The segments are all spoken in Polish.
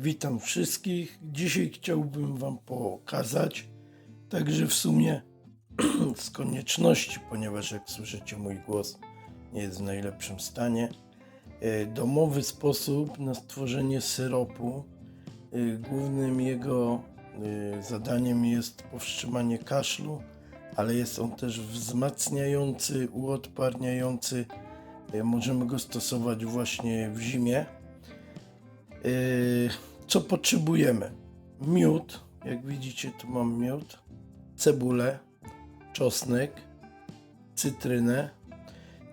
Witam wszystkich. Dzisiaj chciałbym Wam pokazać, także w sumie z konieczności, ponieważ jak słyszycie mój głos nie jest w najlepszym stanie, e, domowy sposób na stworzenie syropu. E, Głównym jego e, zadaniem jest powstrzymanie kaszlu, ale jest on też wzmacniający, uodparniający. Możemy go stosować właśnie w zimie. Yy, co potrzebujemy? Miód, jak widzicie, tu mam miód, cebulę, czosnek, cytrynę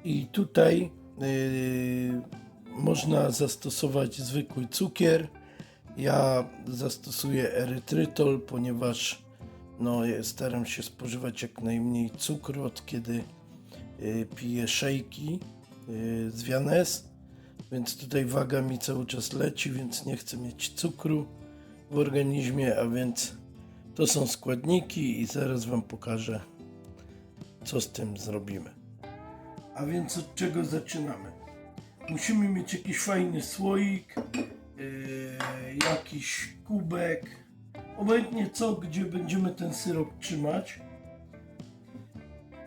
i tutaj yy, można zastosować zwykły cukier. Ja zastosuję erytrytol, ponieważ no, staram się spożywać jak najmniej cukru, od kiedy yy, piję szejki yy, z Vianes więc tutaj waga mi cały czas leci, więc nie chcę mieć cukru w organizmie, a więc to są składniki i zaraz Wam pokażę, co z tym zrobimy. A więc od czego zaczynamy? Musimy mieć jakiś fajny słoik, yy, jakiś kubek, obojętnie co, gdzie będziemy ten syrop trzymać.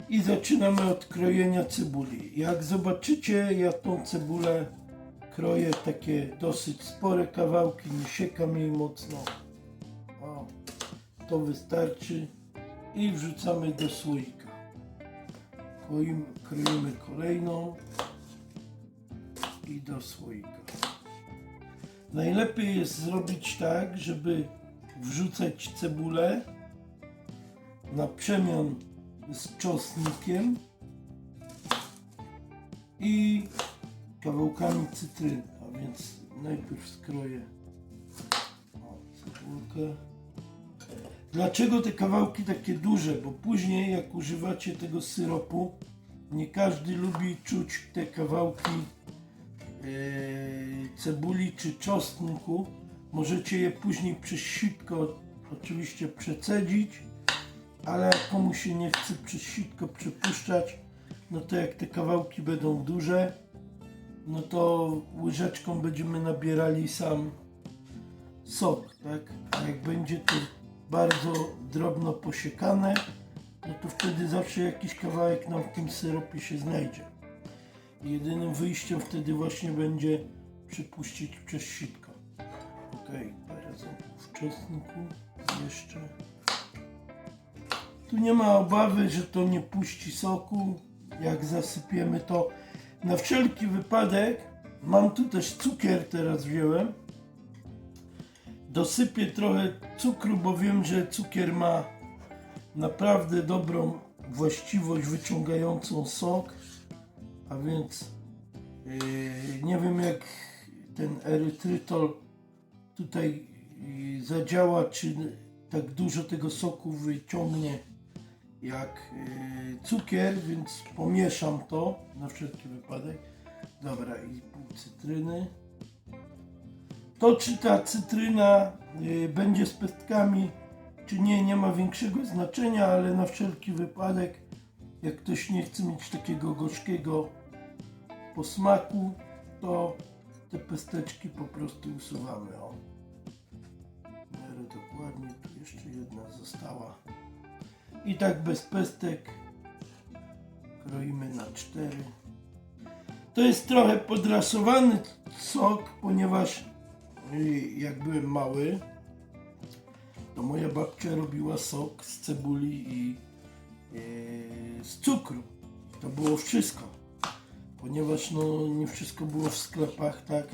I zaczynamy od krojenia cebuli. Jak zobaczycie, ja tą cebulę kroję takie dosyć spore kawałki, nie siekam jej mocno. O, to wystarczy. I wrzucamy do słoika. Kroimy, kroimy kolejną i do słoika. Najlepiej jest zrobić tak, żeby wrzucać cebulę na przemian z czosnkiem i kawałkami cytryny, a więc najpierw skroję cebulkę. Dlaczego te kawałki takie duże? Bo później jak używacie tego syropu, nie każdy lubi czuć te kawałki e, cebuli czy czosnku. Możecie je później przez sitko oczywiście przecedzić, ale jak się nie chce przez sitko przepuszczać, no to jak te kawałki będą duże, no to łyżeczką będziemy nabierali sam sok, tak? A jak będzie to bardzo drobno posiekane, no to wtedy zawsze jakiś kawałek nam w tym syropie się znajdzie. Jedynym wyjściem wtedy właśnie będzie przepuścić przez sitko. Ok, parę ząbków czosnku jeszcze. Tu nie ma obawy, że to nie puści soku. Jak zasypiemy to na wszelki wypadek mam tu też cukier teraz wziąłem. Dosypię trochę cukru, bo wiem, że cukier ma naprawdę dobrą właściwość wyciągającą sok. A więc yy, nie wiem jak ten erytrytol tutaj yy, zadziała, czy tak dużo tego soku wyciągnie jak yy, cukier, więc pomieszam to na wszelki wypadek. Dobra, i pół cytryny. To czy ta cytryna yy, będzie z pestkami, czy nie, nie ma większego znaczenia, ale na wszelki wypadek, jak ktoś nie chce mieć takiego gorzkiego posmaku, to te pesteczki po prostu usuwamy. O. I tak bez pestek kroimy na cztery. To jest trochę podrasowany sok, ponieważ y, jak byłem mały, to moja babcia robiła sok z cebuli i y, z cukru. To było wszystko. Ponieważ no, nie wszystko było w sklepach, tak?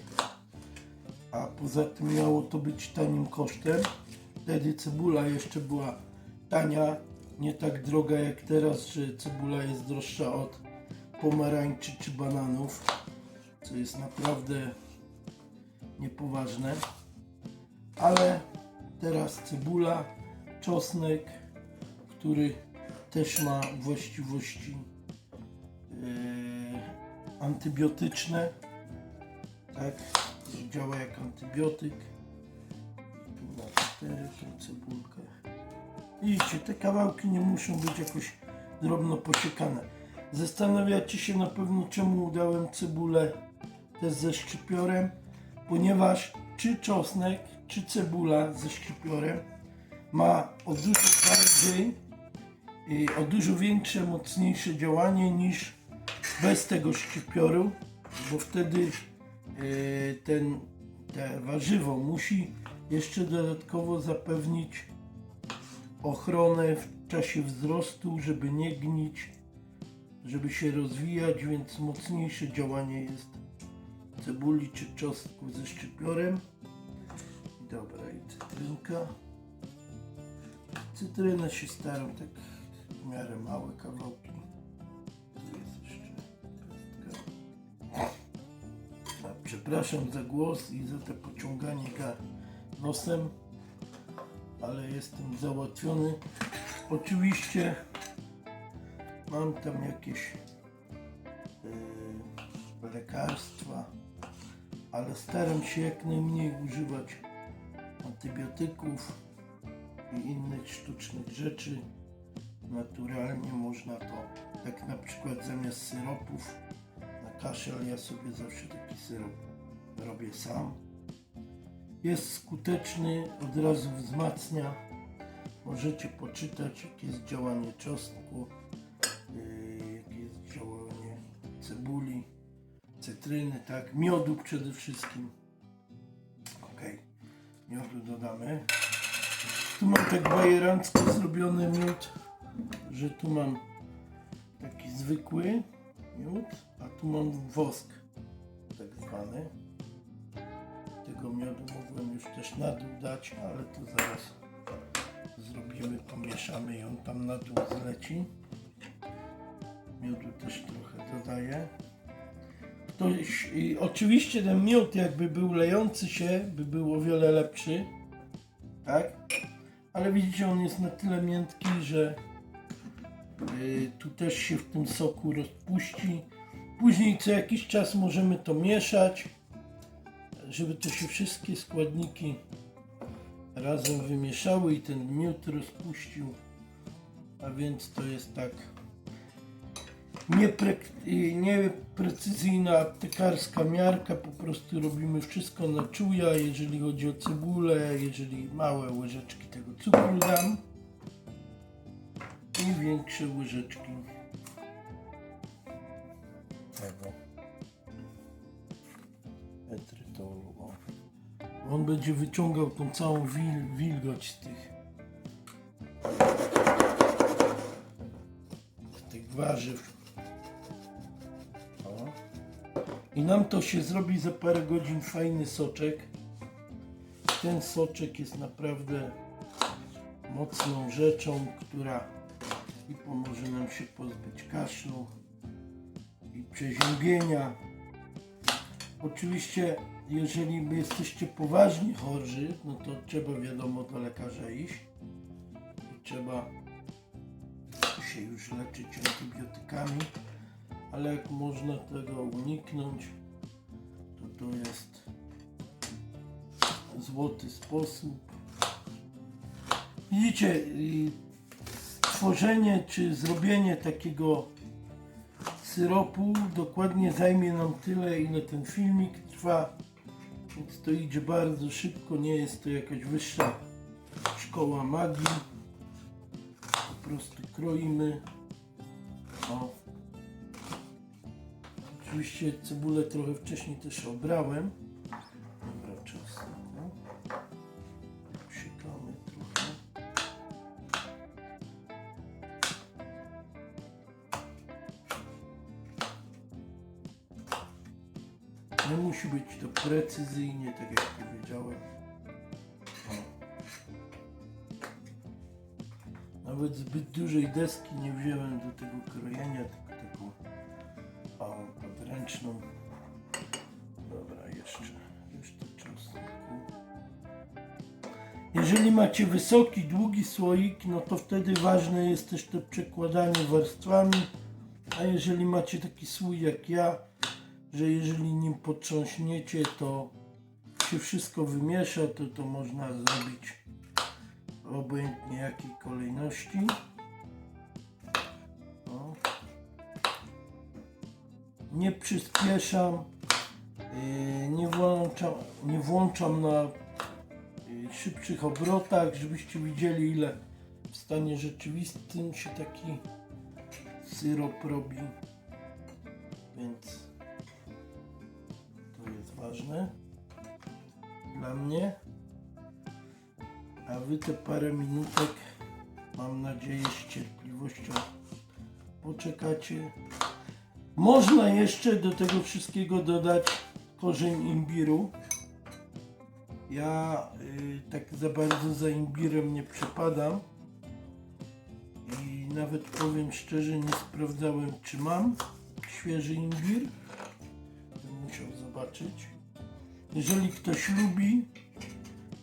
A poza tym miało to być tanim kosztem. Wtedy cebula jeszcze była tania, nie tak droga jak teraz, że cebula jest droższa od pomarańczy czy bananów, co jest naprawdę niepoważne. Ale teraz cebula, czosnek, który też ma właściwości e, antybiotyczne, tak, działa jak antybiotyk. Tu na cebulkę. Widzicie, te kawałki nie muszą być jakoś drobno posiekane. Zastanawiacie się na pewno, czemu udałem cebulę też ze szczypiorem, ponieważ czy czosnek, czy cebula ze szczypiorem ma o dużo bardziej, y, o dużo większe, mocniejsze działanie niż bez tego szczypioru, bo wtedy y, ten, te warzywo musi jeszcze dodatkowo zapewnić ochronę w czasie wzrostu, żeby nie gnić, żeby się rozwijać, więc mocniejsze działanie jest cebuli czy czosnku ze szczypiorem. Dobra, i cytrynka. Cytrynę się staram tak w miarę małe kawałki. Jest jeszcze Przepraszam za głos i za te pociąganie ga nosem, ale jestem załatwiony. Oczywiście mam tam jakieś yy, lekarstwa, ale staram się jak najmniej używać antybiotyków i innych sztucznych rzeczy. Naturalnie można to, jak na przykład zamiast syropów na kaszel, ja sobie zawsze taki syrop robię sam. Jest skuteczny, od razu wzmacnia. Możecie poczytać, jakie jest działanie czosnku, yy, jakie jest działanie cebuli, cytryny, tak, miodu przede wszystkim. Ok, miodu dodamy. Tu mam tak bajerancko zrobiony miód, że tu mam taki zwykły miód, a tu mam wosk tak zwany. Tego miodu mogłem już też na dół dać, ale to zaraz zrobimy, pomieszamy on tam na dół zleci. Miodu też trochę dodaję. To, i oczywiście ten miód jakby był lejący się, by był o wiele lepszy. Tak? Ale widzicie, on jest na tyle miętki, że y, tu też się w tym soku rozpuści. Później co jakiś czas możemy to mieszać, żeby to się wszystkie składniki razem wymieszały i ten miód rozpuścił. A więc to jest tak niepre, nieprecyzyjna aptekarska miarka, po prostu robimy wszystko na czuja, jeżeli chodzi o cebulę, jeżeli małe łyżeczki tego cukru dam i większe łyżeczki tego O. On będzie wyciągał tą całą wil, wilgoć z tych tych warzyw. O. I nam to się zrobi za parę godzin fajny soczek. Ten soczek jest naprawdę mocną rzeczą, która i pomoże nam się pozbyć kaszlu i przeziębienia. Oczywiście, jeżeli jesteście poważnie chorzy, no to trzeba wiadomo do lekarza iść i trzeba się już leczyć antybiotykami, ale jak można tego uniknąć, to to jest złoty sposób. Widzicie, stworzenie czy zrobienie takiego syropu dokładnie zajmie nam tyle, ile ten filmik trwa. Więc to idzie bardzo szybko, nie jest to jakaś wyższa szkoła magii. Po prostu kroimy. O. Oczywiście cebulę trochę wcześniej też obrałem. Nie musi być to precyzyjnie, tak jak powiedziałem. O. Nawet zbyt dużej deski nie wziąłem do tego krojenia, tylko taką o, podręczną. Dobra, jeszcze, jeszcze czosnku. Jeżeli macie wysoki, długi słoik, no to wtedy ważne jest też to przekładanie warstwami. A jeżeli macie taki słój jak ja, że jeżeli nim potrząśniecie, to się wszystko wymiesza, to to można zrobić obojętnie jakiej kolejności. O. Nie przyspieszam, yy, nie włączam, nie włączam na y, szybszych obrotach, żebyście widzieli ile w stanie rzeczywistym się taki syrop robi. Więc to jest ważne dla mnie. A wy te parę minutek mam nadzieję z cierpliwością poczekacie. Można jeszcze do tego wszystkiego dodać korzeń imbiru. Ja y, tak za bardzo za imbirem nie przepadam. I nawet powiem szczerze, nie sprawdzałem, czy mam świeży imbir. Zobaczyć. Jeżeli ktoś lubi,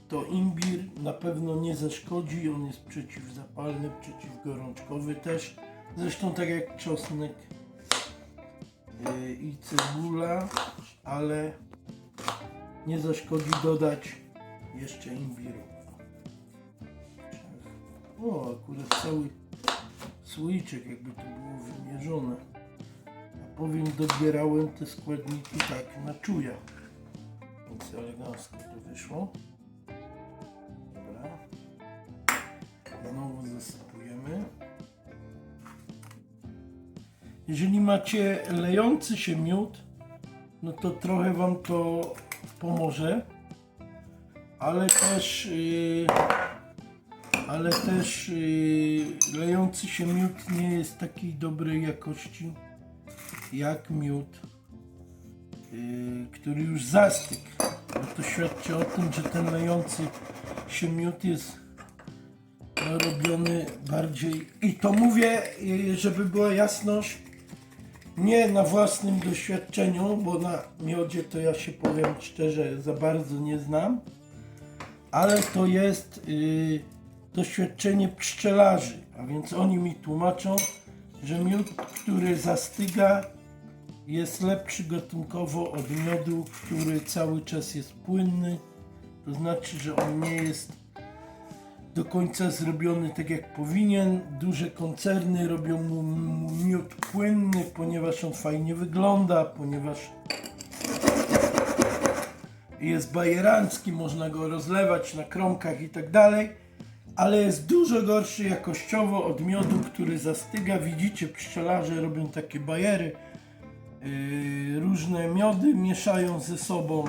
to imbir na pewno nie zaszkodzi. On jest przeciwzapalny, przeciwgorączkowy też. Zresztą tak jak czosnek yy, i cebula, ale nie zaszkodzi dodać jeszcze imbiru. O, akurat cały słoiczek jakby to było wymierzone. A powiem, dobierałem te składniki tak na czuja. Więc elegancko to wyszło. Dobra. Znowu zasypujemy. Jeżeli macie lejący się miód, no to trochę Wam to pomoże. Ale też, yy, ale też yy, lejący się miód nie jest takiej dobrej jakości jak miód, yy, który już zastygł. Bo to świadczy o tym, że ten lejący się miód jest no, robiony bardziej. I to mówię, yy, żeby była jasność, nie na własnym doświadczeniu, bo na miodzie to ja się powiem szczerze za bardzo nie znam, ale to jest yy, doświadczenie pszczelarzy, a więc oni mi tłumaczą, że miód, który zastyga jest lepszy gatunkowo od miodu, który cały czas jest płynny, to znaczy, że on nie jest do końca zrobiony tak jak powinien. Duże koncerny robią mu miód płynny, ponieważ on fajnie wygląda, ponieważ jest bajerancki, można go rozlewać na kromkach i tak dalej, ale jest dużo gorszy jakościowo od miodu, który zastyga. Widzicie, pszczelarze robią takie bajery, różne miody mieszają ze sobą.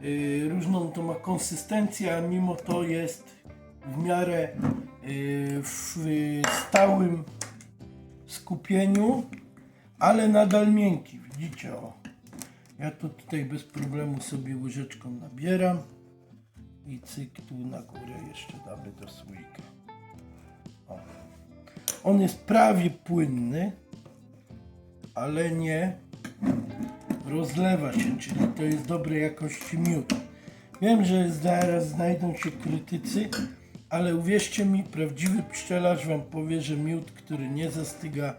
Yy, różną to ma konsystencję, a mimo to jest w miarę yy, w stałym skupieniu, ale nadal miękki. Widzicie, o. Ja to tutaj bez problemu sobie łyżeczką nabieram i cyk tu na górę jeszcze damy do słoika. On jest prawie płynny, ale nie rozlewa się, czyli to jest dobrej jakości miód. Wiem, że zaraz znajdą się krytycy, ale uwierzcie mi, prawdziwy pszczelarz wam powie, że miód, który nie zastyga,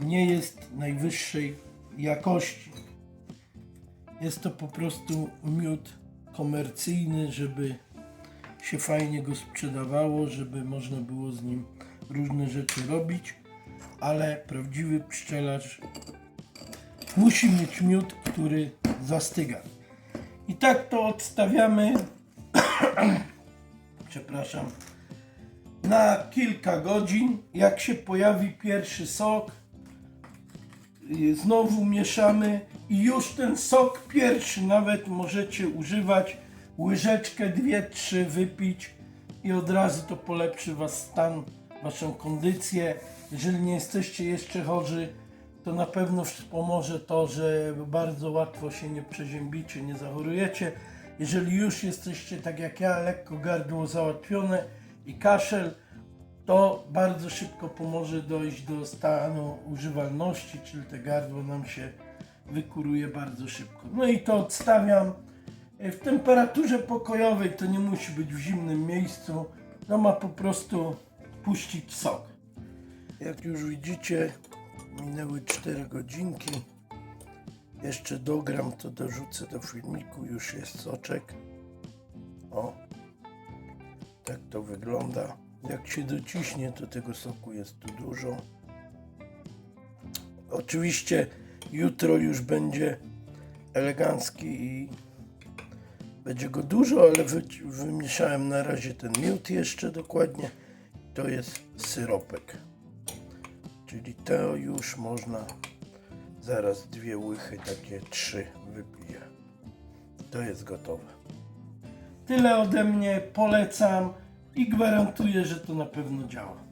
nie jest najwyższej jakości. Jest to po prostu miód komercyjny, żeby się fajnie go sprzedawało, żeby można było z nim różne rzeczy robić, ale prawdziwy pszczelarz musi mieć miód, który zastyga. I tak to odstawiamy, przepraszam, na kilka godzin. Jak się pojawi pierwszy sok, y, znowu mieszamy i już ten sok pierwszy nawet możecie używać, łyżeczkę, dwie, trzy wypić i od razu to polepszy was stan, waszą kondycję. Jeżeli nie jesteście jeszcze chorzy, to na pewno wspomoże to, że bardzo łatwo się nie przeziębicie, nie zachorujecie. Jeżeli już jesteście tak jak ja, lekko gardło załatwione i kaszel, to bardzo szybko pomoże dojść do stanu używalności, czyli te gardło nam się wykuruje bardzo szybko. No i to odstawiam E, w temperaturze pokojowej, to nie musi być w zimnym miejscu, no ma po prostu puścić sok. Jak już widzicie, minęły 4 godzinki. Jeszcze dogram to dorzucę do filmiku, już jest soczek. O, tak to wygląda. Jak się dociśnie, to tego soku jest tu dużo. Oczywiście jutro już będzie elegancki i Będzie go dużo, ale wy, wymieszałem na razie ten miód jeszcze dokładnie. To jest syropek. Czyli to już można zaraz dwie łychy, takie trzy wypiję. To jest gotowe. Tyle ode mnie, polecam i gwarantuję, że to na pewno działa.